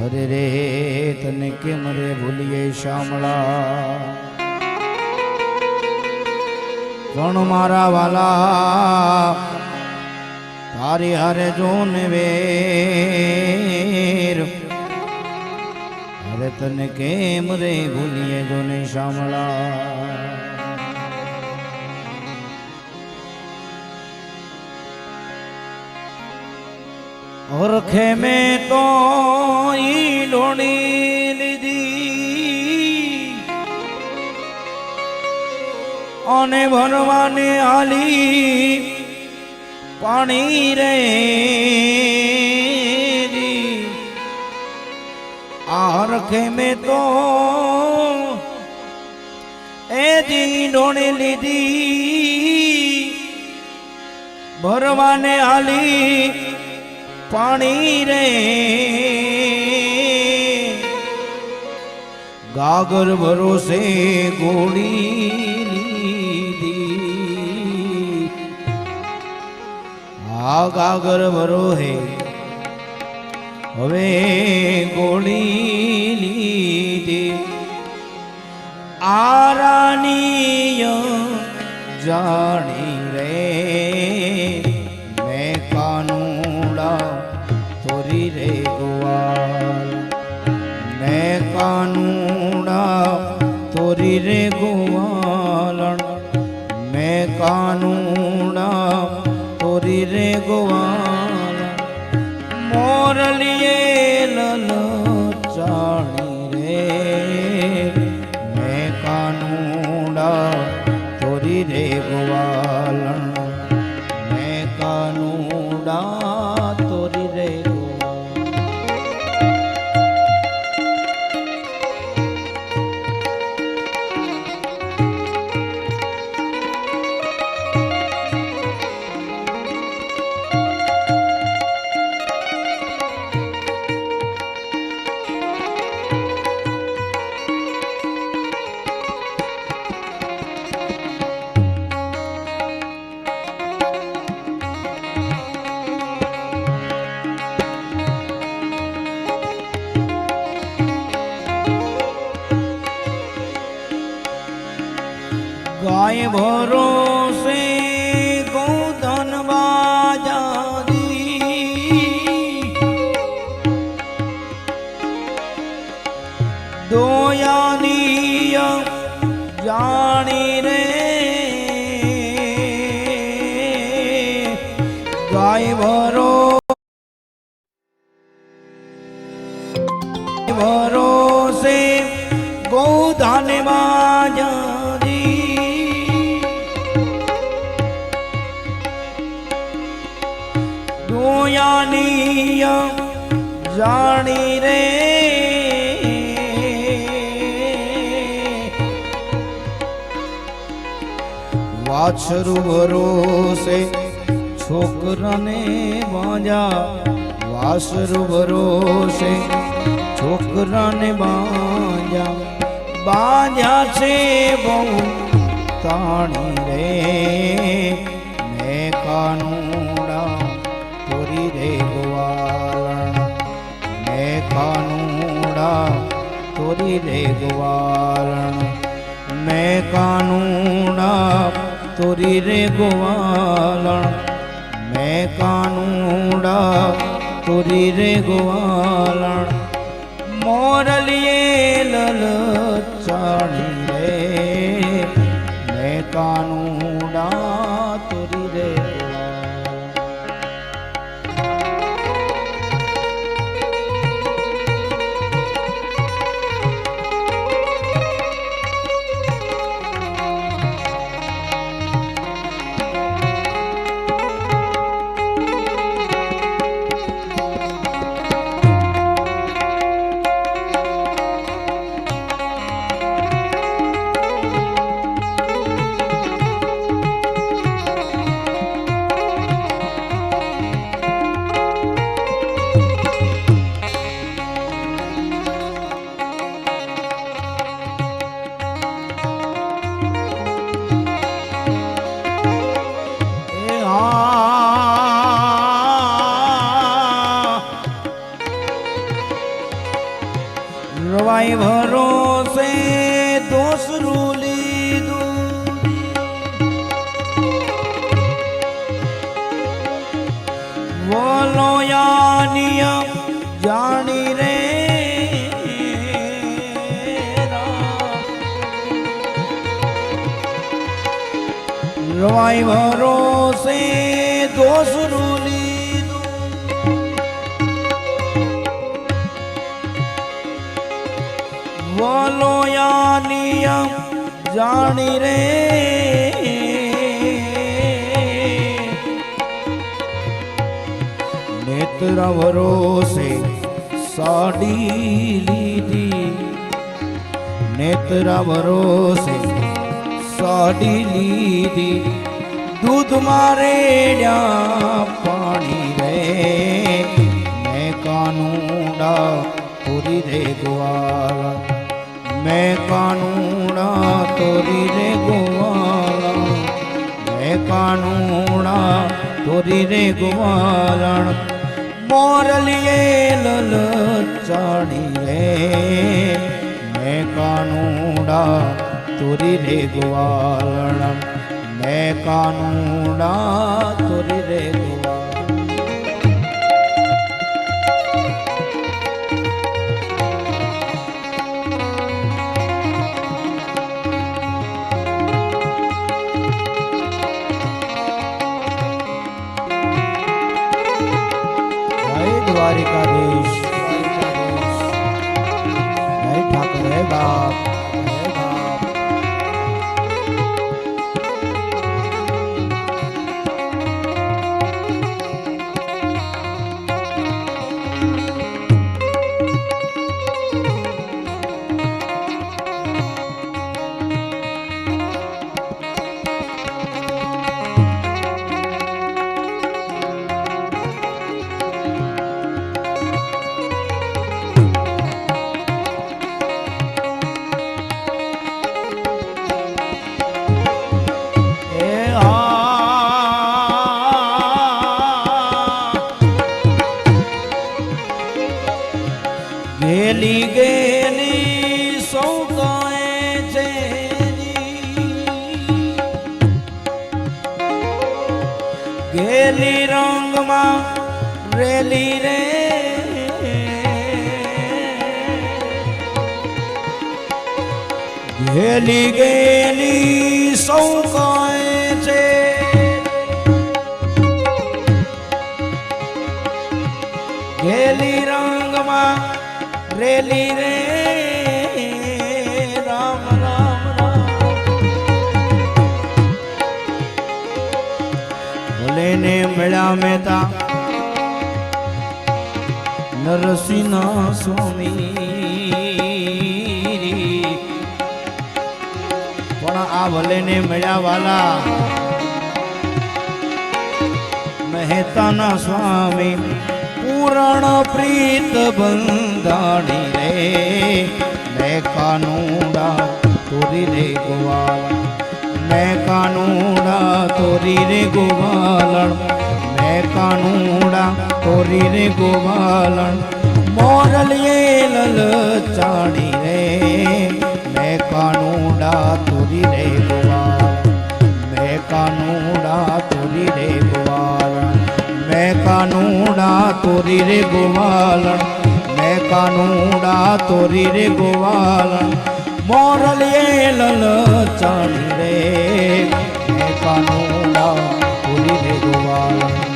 હરે રે, તને કેમ રે ભૂલીએ શામળા? પણ મારા વાલા? તારી હરે જોન વેર. હરે તને કેમ રે ભૂલીએ જોને શામળા? ઓરખે મેં તો ઈ લોણી લીધી. અને ભરવાને આલી પાણી રે આરખે મેં તો એ જી લોણી લીધી. ભરવાને આલી પાણી રે. ગાગર ભરોસે ગોળી આ ગાગર ભરોહે હવે ગોળી લીધી. આરાનીય જાણી તોરી રે ગોવાલ વાછરું ભરોસે છોકરાને બાજા વાસરું ભરોસે છોકરાને બાજા બાજા છે બહુ તાણી રે મેં કાનુડા તોરી રે ગોવાલણ. મેં કાનુડા તોરી રે ગોવાલણ. મેં કાનુડા તોરી રે ગોવાલણ. મેં કાનુડા તોરી રે ગોવાલણ. મોરલીએ લલ ચાડી રે. મેં કાનુડા ભરોસે દોસરું લીધું બોલો યા નિયમ જાણી રે રવાઈ ભરોસે દોસરું બોલો યાનિયમ જાણી રે. નેત્ર ભરોસે સાડી લીધી. નેત્ર ભરોસે સાડી લીધી. દૂધ મારે પાણી રે. મેં કાનુડા પૂરી રે ગોવાલા. મેં કાનુડા તોરી રે ગોવાલા મેં કાનુડા તોરી રે ગોવાલણ મોરલીએ લલ ચાણી રે મેં કાનુડા તોરી રે ગોવાલણ મેં કાનુડા તોરી રે રંગમાં રેલી રે. ગેલી ગેલી સૌ કોઈ છે. ગેલી રંગમાં રેલી રે. મળ્યા મહેતા નરસિંહ સ્વામી. પણ આ ભલે ને મળ્યા વાલા મહેતાના સ્વામી પૂરણ પ્રીત બંધાણી રે. મેં કાનુડા તોરી રે ગોવાલા મેં તોરી રે ગોવાલણ. કાનુડા કોરી રે ગોવાલણ. મોરલીએ લલ ચાડી રે. મેં કાનુડા તોરી રે ગોવાલ મેં કાનુડા તોરી રે ગોવાલણ. મેં કાનુડા તોરી રે ગોવાલણ. મેં કાનુડા તોરી રે ગોવાલણ. મોરલીએ લલ ચાડી રે. મેં કાનુડા તોરી રે ગોવાલણ.